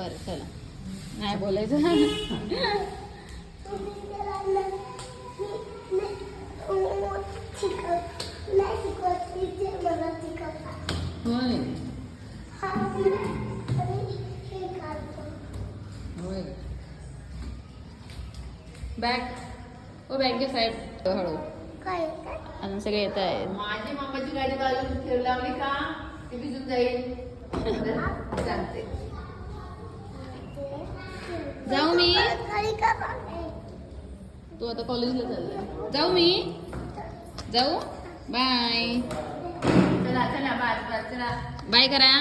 बरं चला. नाही बोलायचं. होय. होय. बॅग. ओ बॅगच्या साईड हळू. अजून सगळे येत आहेत. माझी मामाची गाडी बाजूला ठेव लावली का? ती भिजून जाईल. सांगते जाऊ मी. तू आता कॉलेजला चालला. जाऊ मी. जाऊ. बाय चला चला बाय बाय चला. बाय करा.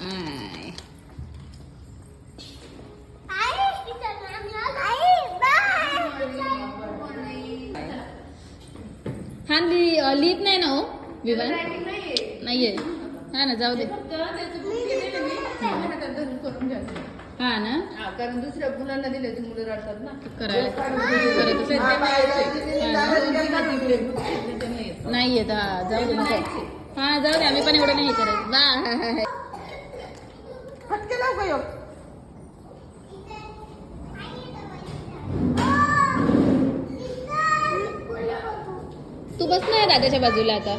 बाय हा लिहित नाही ना हो? विमान नाहीये. हा ना जाऊ दे. हा ना हा कारण दुसऱ्या मुलांना दिले ती मुलं रडतात ना करायला करतच आहे. नाही येत हा जाऊ दे नको. हा जाऊ दे आम्ही पण एवढं नाही करत बाय तू बस ना दादाच्या बाजूला आता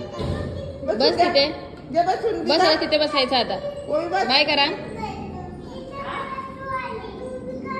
बस तिथे जे बसून बस तिथे बसायचं आता बस बाय करा